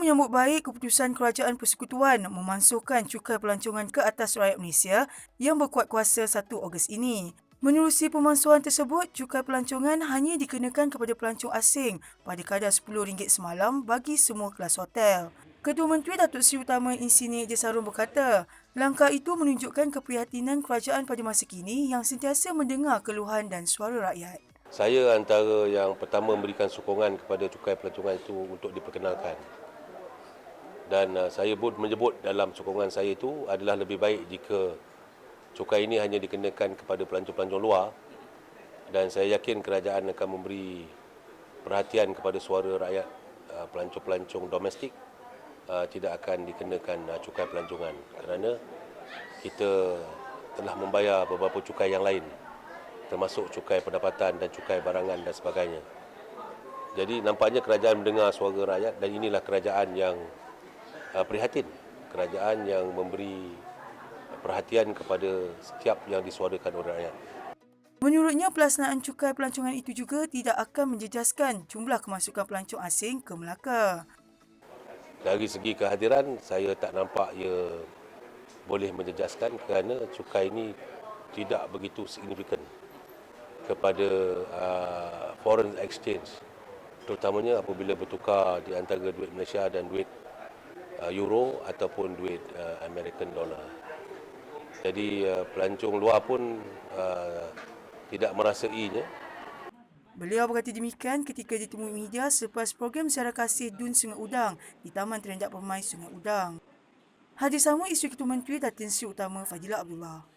menyambut baik keputusan Kerajaan Persekutuan memansuhkan cukai pelancongan ke atas rakyat Malaysia yang berkuat kuasa 1 Ogos ini. Menerusi pemansuhan tersebut, cukai pelancongan hanya dikenakan kepada pelancong asing pada kadar RM10 semalam bagi semua kelas hotel. Ketua Menteri Datuk Seri Utama Insinyur Eja Sarun berkata, langkah itu menunjukkan keprihatinan kerajaan pada masa kini yang sentiasa mendengar keluhan dan suara rakyat. Saya antara yang pertama memberikan sokongan kepada cukai pelancongan itu untuk diperkenalkan. Dan uh, saya pun menyebut dalam sokongan saya itu adalah lebih baik jika cukai ini hanya dikenakan kepada pelancong-pelancong luar dan saya yakin kerajaan akan memberi perhatian kepada suara rakyat uh, pelancong-pelancong domestik uh, tidak akan dikenakan uh, cukai pelancongan kerana kita telah membayar beberapa cukai yang lain termasuk cukai pendapatan dan cukai barangan dan sebagainya. Jadi nampaknya kerajaan mendengar suara rakyat dan inilah kerajaan yang uh, prihatin. Kerajaan yang memberi perhatian kepada setiap yang disuarakan oleh rakyat. Menurutnya, pelaksanaan cukai pelancongan itu juga tidak akan menjejaskan jumlah kemasukan pelancong asing ke Melaka. Dari segi kehadiran, saya tak nampak ia boleh menjejaskan kerana cukai ini tidak begitu signifikan kepada uh, foreign exchange terutamanya apabila bertukar di antara duit Malaysia dan duit uh, euro ataupun duit uh, American dollar. Jadi uh, pelancong luar pun uh, tidak merasainya. Beliau berkata demikian ketika ditemui media selepas program ziarah kasih Dun Sungai Udang di Taman Terendak Permai Sungai Udang. Hadir sama Isteri Ketua Menteri Datin Seri Utama Fadilah Abdullah.